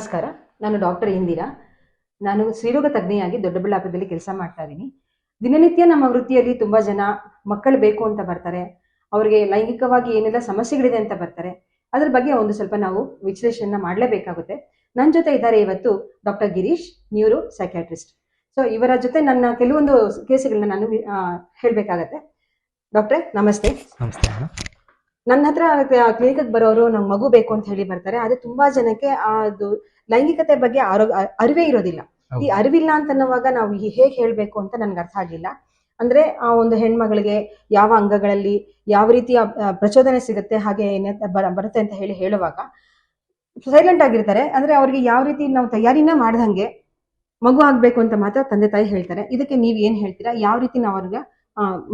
ನಮಸ್ಕಾರ. ನಾನು ಡಾಕ್ಟರ್ ಇಂದಿರಾ. ನಾನು ಸ್ತ್ರೀರೋಗ ತಜ್ಞೆಯಾಗಿ ದೊಡ್ಡಬಳ್ಳಾಪುರದಲ್ಲಿ ಕೆಲಸ ಮಾಡ್ತಾ ಇದ್ದೀನಿ. ದಿನನಿತ್ಯ ನಮ್ಮ ವೃತ್ತಿಯಲ್ಲಿ ತುಂಬ ಜನ ಮಕ್ಕಳು ಬೇಕು ಅಂತ ಬರ್ತಾರೆ. ಅವರಿಗೆ ಲೈಂಗಿಕವಾಗಿ ಏನೆಲ್ಲ ಸಮಸ್ಯೆಗಳಿದೆ ಅಂತ ಬರ್ತಾರೆ. ಅದ್ರ ಬಗ್ಗೆ ಒಂದು ಸ್ವಲ್ಪ ನಾವು ವಿಶ್ಲೇಷಣೆ ಮಾಡಲೇಬೇಕಾಗುತ್ತೆ. ನನ್ನ ಜೊತೆ ಇದ್ದಾರೆ ಇವತ್ತು doctor Girish, neuropsychiatrist. So ಇವರ ಜೊತೆ ನನ್ನ ಕೆಲವೊಂದು ಕೇಸುಗಳನ್ನ ನಾನು ಹೇಳಬೇಕಾಗತ್ತೆ. ಡಾಕ್ಟ್ರೆ, ನಮಸ್ತೆ. ನಮಸ್ತೆ ನನ್ನ ಹತ್ರ ಕ್ಲಿನಿಕ್ ಬರೋರು ನಮ್ಮ ಮಗು ಬೇಕು ಅಂತ ಹೇಳಿ ಬರ್ತಾರೆ. ಆದ್ರೆ ತುಂಬಾ ಜನಕ್ಕೆ ಆ ಅದು ಲೈಂಗಿಕತೆ ಬಗ್ಗೆ ಆರೋಗ್ಯ ಅರಿವೇ ಇರೋದಿಲ್ಲ. ಈ ಅರಿವಿಲ್ಲ ಅಂತ ಅನ್ನುವಾಗ ನಾವು ಹೇಗೆ ಹೇಳ್ಬೇಕು ಅಂತ ನನ್ಗೆ ಅರ್ಥ ಆಗಿಲ್ಲ. ಅಂದ್ರೆ ಆ ಒಂದು ಹೆಣ್ಮಗಳಿಗೆ ಯಾವ ಅಂಗಗಳಲ್ಲಿ ಯಾವ ರೀತಿಯ ಪ್ರಚೋದನೆ ಸಿಗುತ್ತೆ ಹಾಗೆ ಬರುತ್ತೆ ಅಂತ ಹೇಳಿ ಹೇಳುವಾಗ ಸೈಲೆಂಟ್ ಆಗಿರ್ತಾರೆ. ಅಂದ್ರೆ ಅವ್ರಿಗೆ ಯಾವ ರೀತಿ ನಾವು ತಯಾರಿನ ಮಾಡ್ದಂಗೆ ಮಗು ಆಗ್ಬೇಕು ಅಂತ ಮಾತ್ರ ತಂದೆ ತಾಯಿ ಹೇಳ್ತಾರೆ. ಇದಕ್ಕೆ ನೀವ್ ಏನ್ ಹೇಳ್ತೀರಾ? ಯಾವ ರೀತಿ ನಾವು ಅವ್ರಿಗೆ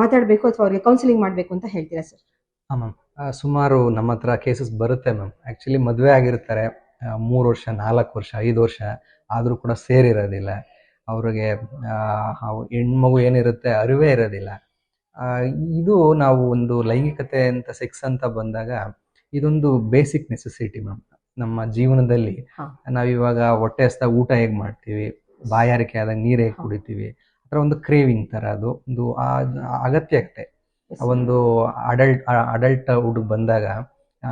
ಮಾತಾಡ್ಬೇಕು ಅಥವಾ ಅವ್ರಿಗೆ ಕೌನ್ಸಿಲಿಂಗ್ ಮಾಡ್ಬೇಕು ಅಂತ ಹೇಳ್ತೀರಾ ಸರ್ ಸುಮಾರು ನಮ್ಮ ಹತ್ರ ಕೇಸಸ್ ಬರುತ್ತೆ ಮ್ಯಾಮ್ ಆ್ಯಕ್ಚುಲಿ ಮದುವೆ ಆಗಿರ್ತಾರೆ ಮೂರು ವರ್ಷ ನಾಲ್ಕು ವರ್ಷ ಐದು ವರ್ಷ ಆದರೂ ಕೂಡ ಸೇರಿರೋದಿಲ್ಲ ಅವ್ರಿಗೆ ಹೆಣ್ಮಗು ಏನಿರುತ್ತೆ ಅರಿವೇ ಇರೋದಿಲ್ಲ ಇದು ನಾವು ಒಂದು ಲೈಂಗಿಕತೆ ಅಂತ ಸೆಕ್ಸ್ ಅಂತ ಬಂದಾಗ ಇದೊಂದು ಬೇಸಿಕ್ ನೆಸೆಸಿಟಿ ಮ್ಯಾಮ್ ನಮ್ಮ ಜೀವನದಲ್ಲಿ. ನಾವಿವಾಗ ಹೊಟ್ಟೆ ಹಸ್ದಾಗ ಊಟ ಹೇಗೆ ಮಾಡ್ತೀವಿ ಬಾಯಾರಿಕೆ ಆದಾಗ ನೀರು ಹೇಗೆ. ಕುಡಿತೀವಿ ಅದರ ಒಂದು ಕ್ರೇವಿಂಗ್ ಥರ ಅದು ಒಂದು ಆ- ಅಗತ್ಯತೆ. ಒಂದು ಅಡಲ್ಟ್ ಅಡಲ್ಟ್ ಹುಡುಗ ಬಂದಾಗ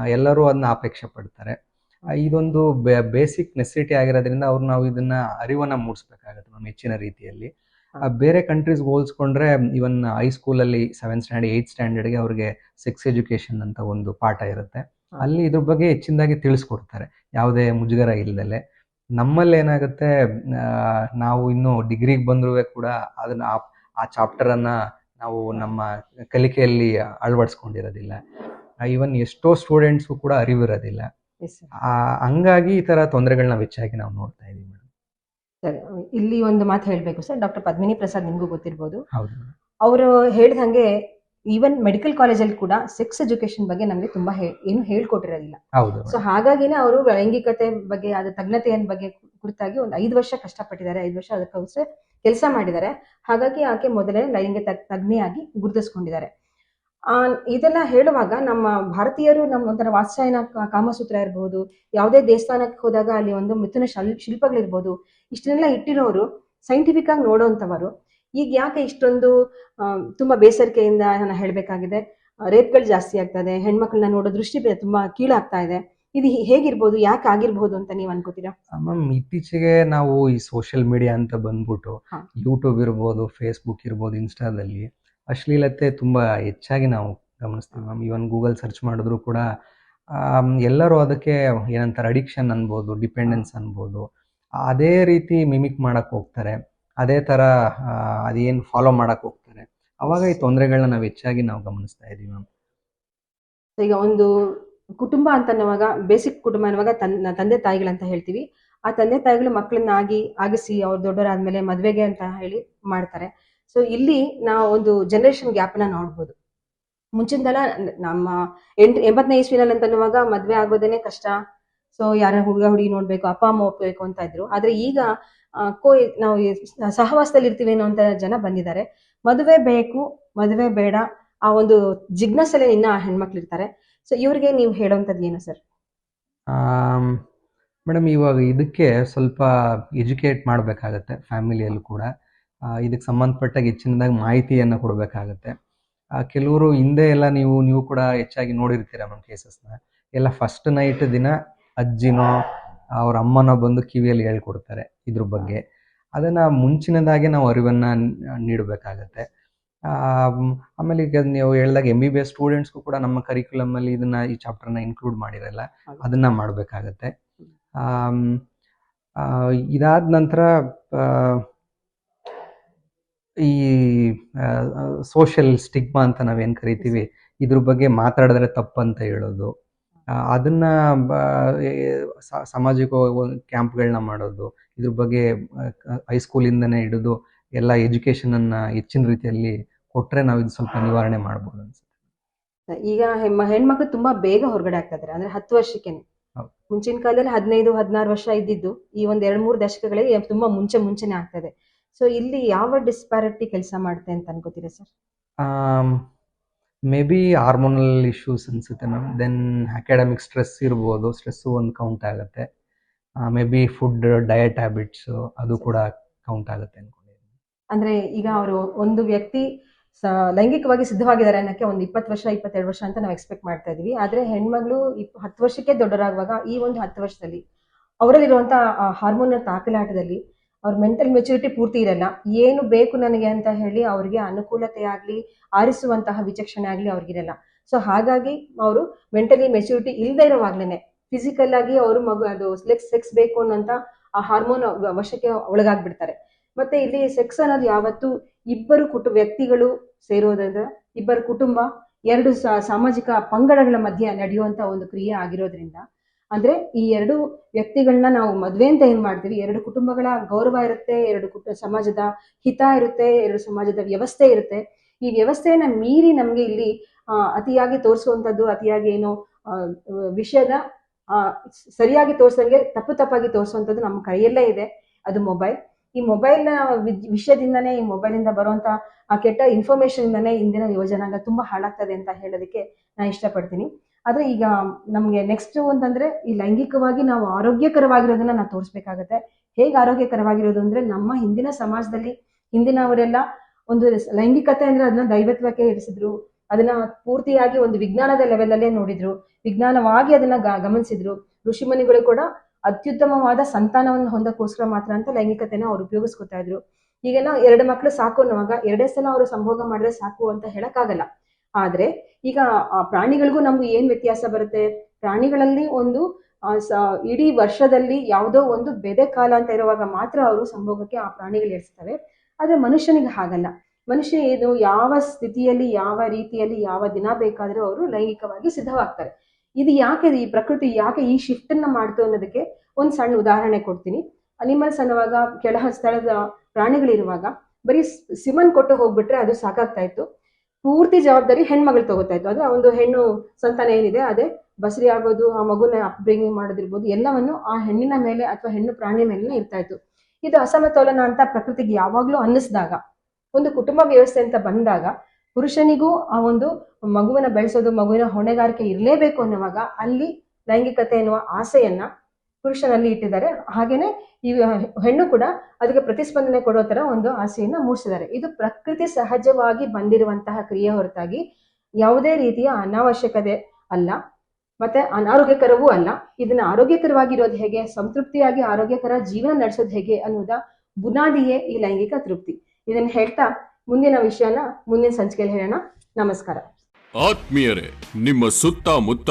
ಎಲ್ಲರೂ ಅದನ್ನ ಅಪೇಕ್ಷೆ ಪಡ್ತಾರೆ. ಇದೊಂದು ಬೇಸಿಕ್ ನೆಸಿಟಿ ಆಗಿರೋದ್ರಿಂದ ಅವ್ರು ನಾವು ಇದನ್ನ ಅರಿವನ್ನ ಮೂಡಿಸ್ಬೇಕಾಗತ್ತೆ ನಮ್ಮ ಹೆಚ್ಚಿನ ರೀತಿಯಲ್ಲಿ. ಬೇರೆ ಕಂಟ್ರೀಸ್ಗೆ ಹೋಲಿಸ್ಕೊಂಡ್ರೆ ಇವನ್ ಹೈಸ್ಕೂಲಲ್ಲಿ ಸೆವೆಂತ್ ಸ್ಟ್ಯಾಂಡರ್ಡ್ ಏಯ್ತ್ ಸ್ಟ್ಯಾಂಡರ್ಡ್ಗೆ ಅವ್ರಿಗೆ ಸೆಕ್ಸ್ ಎಜುಕೇಶನ್ ಅಂತ ಒಂದು ಪಾಠ ಇರುತ್ತೆ. ಅಲ್ಲಿ ಇದ್ರ ಬಗ್ಗೆ ಹೆಚ್ಚಿನದಾಗಿ ತಿಳಿಸ್ಕೊಡ್ತಾರೆ. ಯಾವುದೇ ಮುಜುಗರ ಇಲ್ದಲೆ. ನಮ್ಮಲ್ಲಿ ಏನಾಗುತ್ತೆ ನಾವು ಇನ್ನು ಡಿಗ್ರಿಗೆ ಬಂದ್ರೂ ಕೂಡ ಅದನ್ನ ಆ- ಚಾಪ್ಟರ್ ಚಾಪ್ಟರನ್ನು ನಾವು ನಮ್ಮ ಕಲಿಕೆಯಲ್ಲಿ ಅಳವಡಿಸ್ಕೊಂಡಿರೋದಿಲ್ಲ. ಈವನ್ ಎಷ್ಟೋ ಸ್ಟೂಡೆಂಟ್ಸ್ಗೂ ಕೂಡ ಅರಿವಿರೋದಿಲ್ಲ. ಹಂಗಾಗಿ ಈ ತರ ತೊಂದರೆಗಳನ್ನ ಹೆಚ್ಚಾಗಿ ನಾವು ನೋಡ್ತಾ ಇದೀವಿ ಮೇಡಮ್ ಸರ್ ಇಲ್ಲಿ ಒಂದು ಮಾತು ಹೇಳಬೇಕು ಸರ್. ಡಾಕ್ಟರ್ ಪದ್ಮಿನಿ ಪ್ರಸಾದ್ ನಿಮಗೂ ಗೊತ್ತಿರ್ಬೋದು. ಹೌದು ಅವರು ಹೇಳ್ದಂಗೆ ಈವನ್ ಮೆಡಿಕಲ್ ಕಾಲೇಜಲ್ಲಿ ಕೂಡ ಸೆಕ್ಸ್ ಎಜುಕೇಶನ್ ಬಗ್ಗೆ ನಮಗೆ ತುಂಬಾ ಏನು ಹೇಳ್ಕೊಟ್ಟಿರೋದಿಲ್ಲ. ಸೊ ಹಾಗಾಗಿನೇ ಅವರು ಲೈಂಗಿಕತೆ ಬಗ್ಗೆ ಅದ ತಜ್ಞತೆಯ ಬಗ್ಗೆ ಕುರಿತಾಗಿ ಒಂದು ಐದು ವರ್ಷ ಕಷ್ಟಪಟ್ಟಿದ್ದಾರೆ ಐದು ವರ್ಷ ಅದಕ್ಕೋಸ್ಕರ ಕೆಲಸ ಮಾಡಿದ್ದಾರೆ. ಹಾಗಾಗಿ ಆಕೆ ಮೊದಲೇ ಲೈಂಗಿಕ ತಜ್ಞೆಯಾಗಿ ಗುರುತಿಸ್ಕೊಂಡಿದ್ದಾರೆ. ಆ ಇದೆಲ್ಲ ಹೇಳುವಾಗ ನಮ್ಮ ಭಾರತೀಯರು ನಮ್ಮ ಒಂಥರ ವಾತ್ಸಾಯನ ಕಾಮಸೂತ್ರ ಇರಬಹುದು ಯಾವುದೇ ದೇವಸ್ಥಾನಕ್ಕೆ ಹೋದಾಗ ಅಲ್ಲಿ ಒಂದು ಮಿಥುನ ಶಲ್ ಶಿಲ್ಪಗಳಿರ್ಬೋದು ಇಷ್ಟನ್ನೆಲ್ಲ ಇಟ್ಟಿರೋರು ಸೈಂಟಿಫಿಕ್ ಆಗಿ ನೋಡೋಂಥವರು ಈಗ ಯಾಕೆ ಇಷ್ಟೊಂದು ತುಂಬಾ ಬೇಸರಿಕೆಯಿಂದ ನಾನು ಹೇಳಬೇಕಾಗಿದೆ? ರೇಪ್ಗಳು ಜಾಸ್ತಿ ಆಗ್ತದೆ ಹೆಣ್ಮಕ್ಳನ್ನ ನೋಡೋ ದೃಷ್ಟಿ ತುಂಬಾ ಕೀಳಾಗ್ತಾ ಇದೆ. ಇದು ಹೇಗಿರ್ಬೋದು ಯಾಕೆ ಆಗಿರ್ಬೋದು ಅಂತ ನೀವು ಅನ್ಕೋತೀರಾ? ಮ್ಯಾಮ್ ಇತ್ತೀಚೆಗೆ ನಾವು ಈ ಸೋಷಿಯಲ್ ಮೀಡಿಯಾ ಅಂತ ಬಂದ್ಬಿಟ್ಟು. ಯೂಟ್ಯೂಬ್ ಇರ್ಬೋದು ಫೇಸ್ಬುಕ್ ಇರ್ಬೋದು ಇನ್ಸ್ಟಾದಲ್ಲಿ ಅಶ್ಲೀಲತೆ ತುಂಬಾ ಹೆಚ್ಚಾಗಿ ನಾವು ಗಮನಿಸ್ತೀವಿ ಮ್ಯಾಮ್. ಇವನ್ ಗೂಗಲ್ ಸರ್ಚ್ ಮಾಡಿದ್ರು ಕೂಡ ಎಲ್ಲರೂ ಅದಕ್ಕೆ ಏನಂತಾರೆ ಅಡಿಕ್ಷನ್ ಅನ್ಬೋದು ಡಿಪೆಂಡೆನ್ಸ್ ಅನ್ಬೋದು. ಅದೇ ರೀತಿ ಮಿಮಿಕ್ ಮಾಡಕ್ ಹೋಗ್ತಾರೆ. ಅದೇ ಥರ ಅದೇನು ಫಾಲೋ ಮಾಡಕ್ ಹೋಗ್ತಾರೆ. ಅವಾಗ ಈ ತೊಂದರೆಗಳನ್ನ ನಾವು ಹೆಚ್ಚಾಗಿ ನಾವು ಗಮನಿಸ್ತಾ ಇದೀವಿ ಈಗ ಒಂದು ಕುಟುಂಬ ಅಂತ ಅನ್ನುವಾಗ ಬೇಸಿಕ್ ಕುಟುಂಬ ಅನ್ನುವಾಗ ತನ್ನ ತಂದೆ ತಾಯಿಗಳಂತ ಹೇಳ್ತೀವಿ. ಆ ತಂದೆ ತಾಯಿಗಳು ಮಕ್ಕಳನ್ನ ಆಗಿ ಆಗಿಸಿ, ಅವ್ರು ದೊಡ್ಡವರಾದ್ಮೇಲೆ ಮದ್ವೆಗೆ ಅಂತ ಹೇಳಿ ಮಾಡ್ತಾರೆ. ಸೊ ಇಲ್ಲಿ ನಾವು ಒಂದು ಜನರೇಷನ್ ಗ್ಯಾಪ್ನ ನೋಡ್ಬೋದು. ಮುಂಚಿನದೆಲ್ಲ ನಮ್ಮ ಎಂಟ್ ಎಂಬತ್ತನೇ ಇಸ್ವಿನಲ್ಲಿ ಅಂತ ಅನ್ನುವಾಗ ಮದ್ವೆ ಆಗೋದೇನೆ ಕಷ್ಟ. ಸೊ ಯಾರ ಹುಡುಗ, ಹುಡುಗಿ ನೋಡ್ಬೇಕು, ಅಪ್ಪ, ಅಮ್ಮ ಒಪ್ಪಬೇಕು ಅಂತ ಇದ್ರು. ಆದ್ರೆ ಈಗ ಕೋ ನಾವು ಸಹವಾಸದಲ್ಲಿ ಇರ್ತೀವಿ ಅನ್ನೋ ಅಂತ ಜನ ಬಂದಿದ್ದಾರೆ. ಮದುವೆ ಬೇಕು, ಮದುವೆ ಬೇಡ, ಆ ಒಂದು ಜಿಜ್ಞಾಸಲ್ಲೇ ಇನ್ನ ಹೆಣ್ಮಕ್ಳು ಇರ್ತಾರೆ. ಸೊ ಇವ್ರಿಗೆ ನೀವು ಹೇಳೋಂಥದ್ದು ಏನು ಸರ್ ಮೇಡಮ್, ಇವಾಗ ಇದಕ್ಕೆ ಸ್ವಲ್ಪ ಎಜುಕೇಟ್ ಮಾಡಬೇಕಾಗತ್ತೆ, ಫ್ಯಾಮಿಲಿಯಲ್ಲೂ ಕೂಡ. ಇದಕ್ಕೆ ಸಂಬಂಧಪಟ್ಟಾಗ ಹೆಚ್ಚಿನದಾಗಿ ಮಾಹಿತಿಯನ್ನು ಕೊಡಬೇಕಾಗತ್ತೆ. ಕೆಲವರು ಹಿಂದೆ ಎಲ್ಲ ನೀವು ನೀವು ಕೂಡ ಹೆಚ್ಚಾಗಿ ನೋಡಿರ್ತೀರ ಮ್ಯಾಮ್ ಕೇಸಸ್ನ ಎಲ್ಲ ಫಸ್ಟ್ ನೈಟ್ ದಿನ ಅಜ್ಜಿನೋ ಅವ್ರ ಅಮ್ಮನ ಬಂದು ಕಿವಿಯಲ್ಲಿ ಹೇಳ್ಕೊಡ್ತಾರೆ ಇದ್ರ ಬಗ್ಗೆ. ಅದನ್ನ ಮುಂಚಿನದಾಗೆ ನಾವು ಅರಿವನ್ನ ನೀಡಬೇಕಾಗತ್ತೆ. ಆಮೇಲೆ ಈಗ ನೀವು ಹೇಳಿದಾಗ ಎಂ ಬಿ ಬಿ ಎಸ್ ಸ್ಟೂಡೆಂಟ್ಸ್ಗೂ ಕೂಡ ನಮ್ಮ ಕರಿಕ್ಯುಲಮಲ್ಲಿ ಇದನ್ನ ಈ ಚಾಪ್ಟರ್ನ ಇನ್ಕ್ಲೂಡ್ ಮಾಡಿರಲ್ಲ ಅದನ್ನ ಮಾಡಬೇಕಾಗತ್ತೆ. ಇದಾದ ನಂತರ ಈ ಸೋಷಿಯಲ್ ಸ್ಟಿಗ್ಮಾ ಅಂತ ನಾವೇನು ಕರಿತೀವಿ ಇದ್ರ ಬಗ್ಗೆ ಮಾತಾಡಿದ್ರೆ ತಪ್ಪಂತ ಹೇಳೋದು. ಅದನ್ನ ಸಾಮಾಜಿಕ ಕ್ಯಾಂಪ್ಗಳನ್ನ ಮಾಡೋದು ಇದ್ರ ಬಗ್ಗೆ ಹೈಸ್ಕೂಲಿಂದನೇ ಹಿಡಿದು ಎಲ್ಲ ಎಜುಕೇಷನನ್ನು ಹೆಚ್ಚಿನ ರೀತಿಯಲ್ಲಿ ಕೊಟ್ರೆ ನಾವು ಇದು ಸ್ವಲ್ಪ ನಿವಾರಣೆ ಮಾಡ್ಬೋದು ಅನ್ಸುತ್ತೆ. ಈಗ ಹೆಮ್ಮ ಹೆಣ್ಮಕ್ಳು ತುಂಬಾ ಬೇಗ ಹೊರಗಡೆ ಆಗ್ತಾ ಇದಾರೆ ಅಂದ್ರೆ ಹತ್ತು ವರ್ಷಕ್ಕೆ ಮುಂಚಿನ ಕಾಲದಲ್ಲಿ ಹದಿನೈದು ಹದಿನಾರು ವರ್ಷ ಇದ್ದಿದ್ದು ಈ ಒಂದ್ ಎರಡ್ ಮೂರು ದಶಕಗಳಲ್ಲಿ ತುಂಬಾ ಮುಂಚೆ ಮುಂಚೆನೆ ಆಗ್ತದೆ ಸೊ ಇಲ್ಲಿ ಯಾವ ಡಿಸ್ಪ್ಯಾರಿಟಿ ಕೆಲಸ ಮಾಡುತ್ತೆ ಅಂತ ಅನ್ಕೋತೀರಾ sir? Maybe hormonal issues ಅನ್ಸುತ್ತೆ ಮ್ಯಾಮ್ ದೆನ್ ಅಕಾಡೆಮಿಕ್ ಸ್ಟ್ರೆಸ್ ಇರ್ಬೋದು ಸ್ಟ್ರೆಸ್ಸು ಒಂದು ಕೌಂಟ್ ಆಗುತ್ತೆ. Maybe food diet habits ಅದು ಕೂಡ ಕೌಂಟ್ ಆಗುತ್ತೆ ಅನ್ಕೊಂಡಿದ್ದೀನಿ. ಅಂದ್ರೆ ಈಗ ಅವರು ಒಂದು ವ್ಯಕ್ತಿ ಲೈಂಗಿಕವಾಗಿ ಸಿದ್ಧವಾಗಿದ್ದಾರೆ ಅನ್ನೋಕ್ಕೆ ಒಂದು ಇಪ್ಪತ್ತು ವರ್ಷ, ಇಪ್ಪತ್ತೆರಡು ವರ್ಷ ಅಂತ ನಾವು ಎಕ್ಸ್ಪೆಕ್ಟ್ ಮಾಡ್ತಾ ಇದೀವಿ ಆದ್ರೆ ಹೆಣ್ಮಗಳು ಇಪ್, ಹತ್ತು ವರ್ಷಕ್ಕೆ ದೊಡ್ಡರಾಗುವಾಗ ಈ ಒಂದು ಹತ್ತು ವರ್ಷದಲ್ಲಿ, ಅವರಲ್ಲಿರುವಂತ ಹಾರ್ಮೋನ್ ತಾಕಲಾಟದಲ್ಲಿ ಅವ್ರ ಮೆಂಟಲ್ ಮೆಚುರಿಟಿ ಪೂರ್ತಿ ಇರಲ್ಲ. ಏನು ಬೇಕು ನನಗೆ ಅಂತ ಹೇಳಿ ಅವ್ರಿಗೆ ಅನುಕೂಲತೆ ಆಗ್ಲಿ, ಆರಿಸುವಂತಹ ವಿಚಕ್ಷಣೆ ಆಗ್ಲಿ ಅವ್ರಿಗಿರಲ್ಲ ಸೊ ಹಾಗಾಗಿ ಅವರು ಮೆಂಟಲಿ ಮೆಚುರಿಟಿ ಇಲ್ಲದೆ ಇರೋವಾಗ್ಲೇನೆ ಫಿಸಿಕಲ್ ಆಗಿ ಅವರು ಮಗು, ಅದು ಸೆಕ್ಸ್ ಸೆಕ್ಸ್ ಬೇಕು ಅನ್ನೋಂತ ಆ ಹಾರ್ಮೋನ್ ವಶಕ್ಕೆ ಒಳಗಾಗ್ಬಿಡ್ತಾರೆ. ಮತ್ತೆ ಇಲ್ಲಿ ಸೆಕ್ಸ್ ಅನ್ನೋದು ಯಾವತ್ತು ಇಬ್ಬರು ಕುಟುಂಬ ವ್ಯಕ್ತಿಗಳು ಸೇರೋದ್ರಿಂದ ಇಬ್ಬರು ಕುಟುಂಬ ಎರಡು ಸಾಮಾಜಿಕ ಪಂಗಡಗಳ ಮಧ್ಯೆ ನಡೆಯುವಂತ ಒಂದು ಕ್ರಿಯೆ ಆಗಿರೋದ್ರಿಂದ ಅಂದ್ರೆ ಈ ಎರಡು ವ್ಯಕ್ತಿಗಳನ್ನ ನಾವು ಮದ್ವೆ ಅಂತ ಏನ್ ಮಾಡ್ತೀವಿ? ಎರಡು ಕುಟುಂಬಗಳ ಗೌರವ ಇರುತ್ತೆ, ಎರಡು ಕುಟ, ಸಮಾಜದ ಹಿತ ಇರುತ್ತೆ, ಎರಡು ಸಮಾಜದ ವ್ಯವಸ್ಥೆ ಇರುತ್ತೆ. ಈ ವ್ಯವಸ್ಥೆಯನ್ನ ಮೀರಿ ನಮ್ಗೆ ಇಲ್ಲಿ ಅತಿಯಾಗಿ ತೋರಿಸುವಂತದ್ದು ಅತಿಯಾಗಿ ಏನೋ ವಿಷಯದ ಸರಿಯಾಗಿ ತೋರ್ಸಂಗೆ, ತಪ್ಪು ತಪ್ಪಾಗಿ ತೋರಿಸುವಂತದ್ದು ನಮ್ಮ ಕೈಯಲ್ಲೇ ಇದೆ. ಅದು ಮೊಬೈಲ್. ಈ ಮೊಬೈಲ್ ವಿಷಯದಿಂದನೇ, ಈ ಮೊಬೈಲ್ ಇಂದ ಬರುವಂತ ಆ ಕೆಟ್ಟ ಇನ್ಫಾರ್ಮೇಶನ್ ಇಂದಾನೇ ಇಂದಿನ ಯುವಜನಾಂಗ ತುಂಬಾ ಹಾಳಾಗ್ತದೆ ಅಂತ ಹೇಳೋದಕ್ಕೆ ನಾನು ಇಷ್ಟಪಡ್ತೀನಿ. ಆದ್ರೆ ಈಗ ನಮ್ಗೆ ನೆಕ್ಸ್ಟ್ ಅಂತಂದ್ರೆ ಈ ಲೈಂಗಿಕವಾಗಿ ನಾವು ಆರೋಗ್ಯಕರವಾಗಿರೋದನ್ನ ನಾವು ತೋರಿಸ್ಬೇಕಾಗತ್ತೆ. ಹೇಗೆ ಆರೋಗ್ಯಕರವಾಗಿರೋದು ಅಂದ್ರೆ ನಮ್ಮ ಹಿಂದಿನ ಸಮಾಜದಲ್ಲಿ ಹಿಂದಿನವರೆಲ್ಲ ಒಂದು ಲೈಂಗಿಕತೆ ಅಂದ್ರೆ ಅದನ್ನ ದೈವತ್ವಕ್ಕೆ ಇರಿಸಿದ್ರು. ಅದನ್ನ ಪೂರ್ತಿಯಾಗಿ ಒಂದು ವಿಜ್ಞಾನದ ಲೆವೆಲ್ ಅಲ್ಲೇ ನೋಡಿದ್ರು. ವಿಜ್ಞಾನವಾಗಿ ಅದನ್ನ ಗಮನಿಸಿದ್ರು. ಋಷಿಮುನಿಗಳು ಕೂಡ ಅತ್ಯುತ್ತಮವಾದ ಸಂತಾನವನ್ನು ಹೊಂದಕ್ಕೋಸ್ಕರ ಮಾತ್ರ ಅಂತ ಲೈಂಗಿಕತೆನ ಅವ್ರು ಉಪಯೋಗಿಸ್ಕೊತಾ ಇದ್ರು. ಈಗೆಲ್ಲ ಎರಡು ಮಕ್ಳು ಸಾಕು ಅನ್ನುವಾಗ ಎರಡೇ ಸಲ ಅವರು ಸಂಭೋಗ ಮಾಡಿದ್ರೆ ಸಾಕು ಅಂತ ಹೇಳಕ್ಕಾಗಲ್ಲ. ಆದ್ರೆ ಈಗ ಪ್ರಾಣಿಗಳಿಗೂ ನಮ್ಗೆ ಏನ್ ವ್ಯತ್ಯಾಸ ಬರುತ್ತೆ? ಪ್ರಾಣಿಗಳಲ್ಲಿ ಒಂದು ಇಡಿ ವರ್ಷದಲ್ಲಿ ಯಾವುದೋ ಒಂದು ಬೆದೆ ಕಾಲ ಅಂತ ಇರುವಾಗ ಮಾತ್ರ ಅವರು ಸಂಭೋಗಕ್ಕೆ ಆ ಪ್ರಾಣಿಗಳು ಇರ್ತವೆ ಆದ್ರೆ ಮನುಷ್ಯನಿಗೆ ಹಾಗಲ್ಲ. ಮನುಷ್ಯ ಏನು ಯಾವ ಸ್ಥಿತಿಯಲ್ಲಿ, ಯಾವ ರೀತಿಯಲ್ಲಿ, ಯಾವ ದಿನ ಬೇಕಾದ್ರೂ ಅವರು ಲೈಂಗಿಕವಾಗಿ ಸಿದ್ಧವಾಗ್ತಾರೆ. ಇದು ಯಾಕೆ ಈ ಪ್ರಕೃತಿ, ಯಾಕೆ ಈ ಶಿಫ್ಟ್ ಅನ್ನ ಮಾಡ್ತು ಅನ್ನೋದಕ್ಕೆ ಒಂದ್ ಸಣ್ಣ ಉದಾಹರಣೆ ಕೊಡ್ತೀನಿ. ಅನಿಮಲ್ಸ್ ಅನ್ನುವಾಗ ಕೆಳ ಸ್ಥಳದ ಪ್ರಾಣಿಗಳಿರುವಾಗ ಬರೀ ಸಿಮನ್ ಕೊಟ್ಟು ಹೋಗ್ಬಿಟ್ರೆ ಅದು ಸಾಕಾಗ್ತಾ ಇತ್ತು. ಪೂರ್ತಿ ಜವಾಬ್ದಾರಿ ಹೆಣ್ಮಗಳು ತಗೋತಾ ಇತ್ತು ಅಂದ್ರೆ ಒಂದು ಹೆಣ್ಣು ಸಂತಾನ ಏನಿದೆ, ಅದೇ ಬಸರಿ ಆಗೋದು, ಆ ಮಗುನ ಅಪ್ಬ್ರಿಂಗಿಂಗ್ ಮಾಡೋದಿರ್ಬೋದು, ಎಲ್ಲವನ್ನು ಆ ಹೆಣ್ಣಿನ ಮೇಲೆ ಅಥವಾ ಹೆಣ್ಣು ಪ್ರಾಣಿ ಮೇಲೆ ಇರ್ತಾ ಇತ್ತು. ಇದು ಅಸಮತೋಲನ ಅಂತ ಪ್ರಕೃತಿಗೆ ಯಾವಾಗ್ಲೂ ಅನ್ನಿಸಿದಾಗ, ಒಂದು ಕುಟುಂಬ ವ್ಯವಸ್ಥೆ ಅಂತ ಬಂದಾಗ, ಪುರುಷನಿಗೂ ಆ ಒಂದು ಮಗುವನ್ನ ಬೆಳೆಸೋದು, ಮಗುವಿನ ಹೊಣೆಗಾರಿಕೆ ಇರಲೇಬೇಕು ಅನ್ನುವಾಗ ಅಲ್ಲಿ ಲೈಂಗಿಕತೆ ಎನ್ನುವ ಆಸೆಯನ್ನ ಪುರುಷನಲ್ಲಿ ಇಟ್ಟಿದ್ದಾರೆ. ಹಾಗೇನೆ ಈ ಹೆಣ್ಣು ಕೂಡ ಅದಕ್ಕೆ ಪ್ರತಿಸ್ಪಂದನೆ ಕೊಡೋ ತರ ಒಂದು ಆಸೆಯನ್ನ ಮೂಡಿಸಿದ್ದಾರೆ. ಇದು ಪ್ರಕೃತಿ ಸಹಜವಾಗಿ ಬಂದಿರುವಂತಹ ಕ್ರಿಯೆ ಹೊರತಾಗಿ ಯಾವುದೇ ರೀತಿಯ ಅನಾವಶ್ಯಕತೆ ಅಲ್ಲ, ಮತ್ತೆ ಅನಾರೋಗ್ಯಕರವೂ ಅಲ್ಲ. ಇದನ್ನ ಆರೋಗ್ಯಕರವಾಗಿರೋದು ಹೇಗೆ, ಸಂತೃಪ್ತಿಯಾಗಿ ಆರೋಗ್ಯಕರ ಜೀವನ ನಡೆಸೋದು ಹೇಗೆ ಅನ್ನೋದ ಬುನಾದಿಯೇ ಈ ಲೈಂಗಿಕ ತೃಪ್ತಿ. ಇದನ್ನ ಹೇಳ್ತಾ ಮುಂದಿನ ವಿಷಯನ, ಮುಂದಿನ ಸಂಚಿಕೆಯಲ್ಲಿ ಹೇಳೋಣ. ನಮಸ್ಕಾರ. ಆತ್ಮೀಯರೇ, ನಿಮ್ಮ ಸುತ್ತಮುತ್ತ